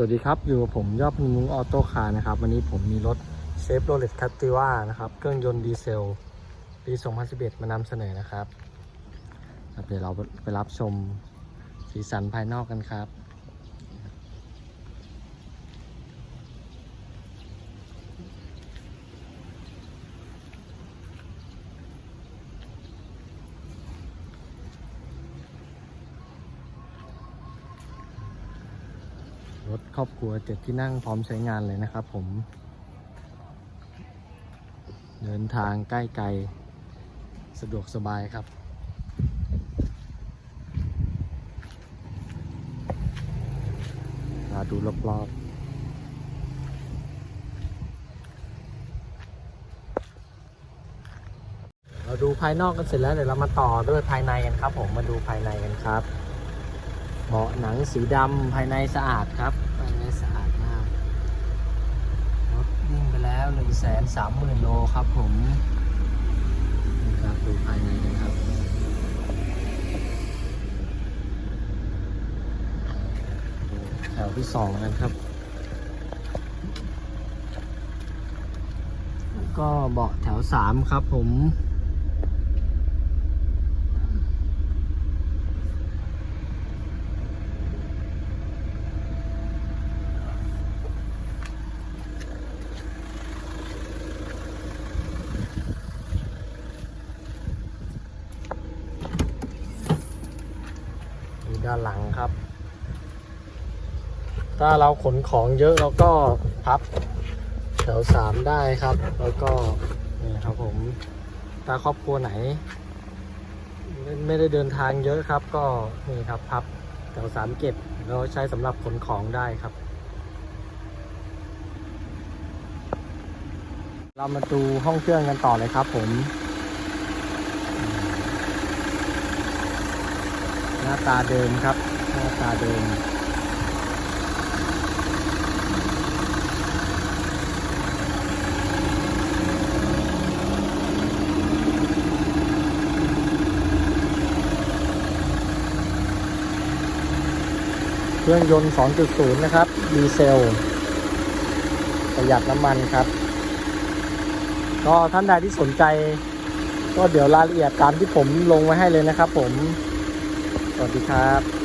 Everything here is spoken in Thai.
สวัสดีครับ อยู่กับผมยอดพนุงออโต้คาร์นะครับ วันนี้ผมมีรถเชฟโรเลตคัตติว่านะครับ เครื่องยนต์ดีเซล ปี 2011 มานำเสนอนะครับครับเดี๋ยวเราไปรับชมสีสันภายนอกกันครับ รถครอบครัวเจ็ดที่นั่งพร้อมใช้งานเลยนะครับผม เดินทางใกล้ไกล สะดวกสบายครับ มาดูรอบๆเราดูภายนอกกันเสร็จแล้วเดี๋ยวเรามาต่อด้วยภายในกันครับ ผมมาดูภายในกันครับ เบาะหนังสีดำภายในสะอาดครับ ภายในสะอาดมาก รถวิ่งไปแล้ว1นึ่งแสนสามหมื่นโลครับผมนี่ครับดูภายในกันครับ แถวที่สองกันครับ ก็เบาะแถวสามครับผม ดูด้านหลังครับ ถ้าเราขนของเยอะเราก็พับแถวสามได้ครับ แล้วก็นี่ครับผมถ้าครอบครัวไหน ไม่ได้เดินทางเยอะครับ ก็นี่ครับพับแถวสามเก็บเราใช้สำหรับขนของได้ครับ เรามาดูห้องเครื่องกันต่อเลยครับผม น้าตาเดิมครับ หน้าตาเดิม เครื่องยนต์ 2.0 นะครับ ดีเซล ประหยัดน้ำมันครับ ก็ท่านใดที่สนใจ ก็เดี๋ยวรายละเอียดตามที่ผมลงไว้ให้เลยนะครับผม สวัสดีครับ